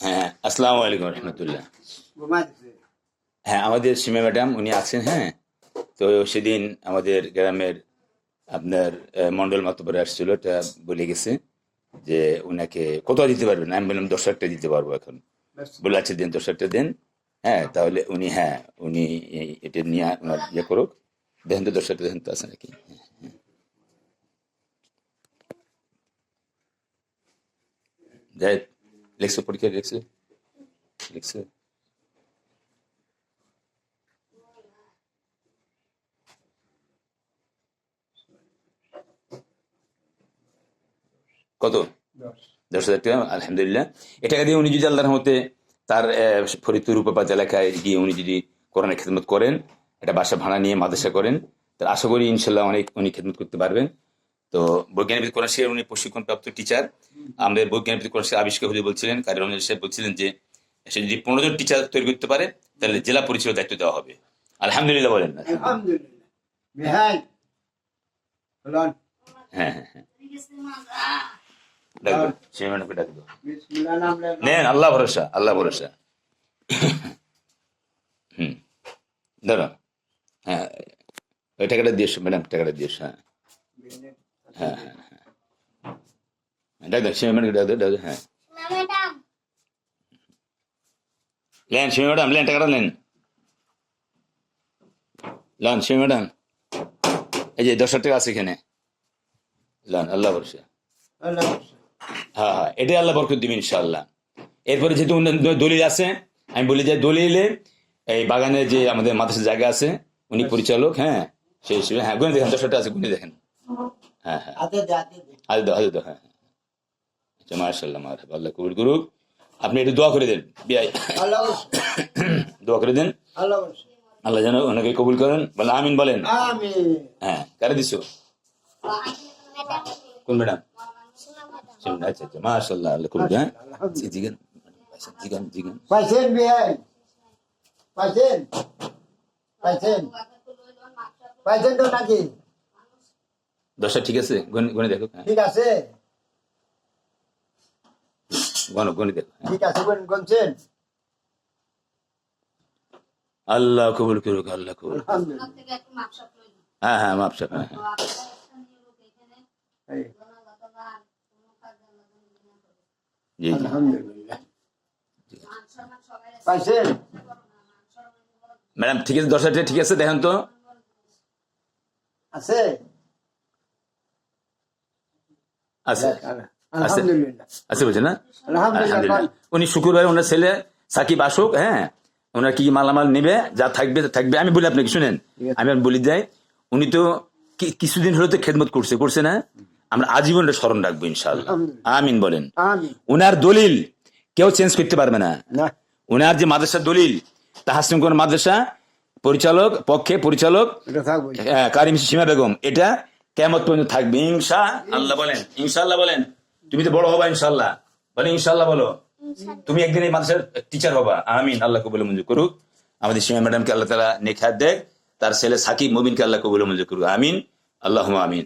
হ্যাঁ আসসালামু আলাইকুম রহমতুল্লাহ। হ্যাঁ আমাদের সীমা ম্যাডাম উনি আছেন হ্যাঁ। তো সেদিন আমাদের গ্রামের আপনার মন্ডল মাতবরে আসছিল এটা বলে গেছে যে উনাকে কত দিতে পারবেন আমি বললাম দশ হাজার দিতে পারব এখন। বলে আচ্ছা দিন দশ টাকা দেন। হ্যাঁ তাহলে উনি হ্যাঁ উনি এটা নিয়ে ওনার ইয়ে করুক। দেখেন তো দশ হাজার দেখেন তো আছে নাকি? হ্যাঁ, হ্যাঁ। যাই লিখছো পরীক্ষা লিখছো? লিখছো? কত? দশ। হাজার টাকা আলহামদুলিল্লাহ। এটা দিয়ে উনি যদি আল্লাহর মতে তার ফরিদপুর উপপাত এলাকায় গিয়ে উনি যদি কোরআনের খেদমত করেন একটা বাসা ভাড়া নিয়ে মাদ্রাসা করেন তার আশা করি ইনশাল্লাহ অনেক উনি খেদমত করতে পারবেন। তো বৈজ্ঞানিক কোরআন উনি প্রশিক্ষণপ্রাপ্ত টিচার আমাদের বৈজ্ঞানিক কোরআন আবিষ্কার হুজুর বলছিলেন কারি রমজান সাহেব বলছিলেন যে সে যদি পনেরো জন টিচার তৈরি করতে পারে তাহলে জেলা পরিষদের দায়িত্ব দেওয়া হবে। আলহামদুলিল্লাহ বলেন না। হ্যাঁ হ্যাঁ হ্যাঁ। ডাকবেন সেই ম্যাডামকে ডাকবো। নেন আল্লাহ ভরসা আল্লাহ ভরসা। হুম। দাঁড়া হ্যাঁ ওই টাকাটা দিয়েছ ম্যাডাম টাকাটা দিয়েছ হ্যাঁ। হ্যাঁ। হ্যাঁ হ্যাঁ ডাক ম্যাডাম ডাক হ্যাঁ। লেন সিমি ম্যাডাম লেন টাকাটা লেন। লন সিমি ম্যাডাম। এই যে দশ হাজার টাকা আছে এখানে। লন আল্লাহ আল্লাহ হ্যাঁ হ্যাঁ এটাই আল্লাহ বরকত দিবেন ইনশাআল্লাহ। এরপরে যেহেতু দলিল আছে আমি বলি যে দলিলে এই বাগানে যে আমাদের মাদ্রাসার জায়গা আছে উনি পরিচালক হ্যাঁ সেই হিসেবে হ্যাঁ গুনে দেখেন দশটা আছে গুনে দেখেন। হ্যাঁ হ্যাঁ। আচ্ছা মার্শাল্লাহ আল্লাহ কবুল করুক। আপনি একটু দোয়া করে দেন বিআই। দোয়া করে দেন। আল্লাহ যেন ওনাকে কবুল করেন বলে আমিন বলেন। হ্যাঁ কারে দিছো? কোন ম্যাডাম? আচ্ছা আচ্ছা মার্শাল্লাহ আল্লাহ কবুল হ্যাঁ জিগান জিগান জিগান। পাইছেন বিহাই পাইছেন পাইছেন পাইছেন তো নাকি? দশটা ঠিক আছে? গণে দেখো। হ্যাঁ। ঠিক আছে? গণ গণে দেখো। হ্যাঁ। ঠিক আছে কোন কোনছেন আল্লাহ কবুল করুক আল্লাহ কবুল হ্যাঁ হ্যাঁ মাপ সাপ হ্যাঁ হ্যাঁ। জি জি। আলহামদুলিল্লাহ। পাইছেন? ম্যাডাম ঠিক আছে দশটা ঠিক আছে দেখেন তো। আছে? আছে। আছে। বলছেন না? আলহামদুলিল্লাহ আলহামদুলিল্লাহ। উনি শুক্রবার ওনার ছেলে সাকিব আসুক হ্যাঁ? ওনার কি মালামাল নেবে যা থাকবে থাকবে আমি বলি আপনাকে শুনেন আমি বলি যাই উনি তো কিছুদিন হলো তো খেদমত করছে করছে না? আমরা আজীবন স্মরণ রাখব ইনশাল্লাহ আমিন বলেন। উনার দলিল কেউ চেঞ্জ করতে পারবে না। উনার যে মাদ্রাসার দলিল তাহাসিম কোন মাদ্রাসা পরিচালক পক্ষে পরিচালক এটা কারিম সীমা বেগম এটা কেমত পর্যন্ত থাকবে। ইনশা আল্লাহ বলেন ইনশাল্লাহ বলেন তুমি তো বড় হবা ইনশাল্লাহ বলে ইনশাল্লাহ বলো। তুমি একদিন এই মানুষের টিচার হবা। আমিন আল্লাহ কবুল মঞ্জুর করুক। আমাদের সীমা ম্যাডামকে আল্লাহ তালা নেখাত দেখ তার ছেলে সাকিব মুবিনকে আল্লাহ কবুল মঞ্জুর করুক। আমিন আল্লাহ আমিন।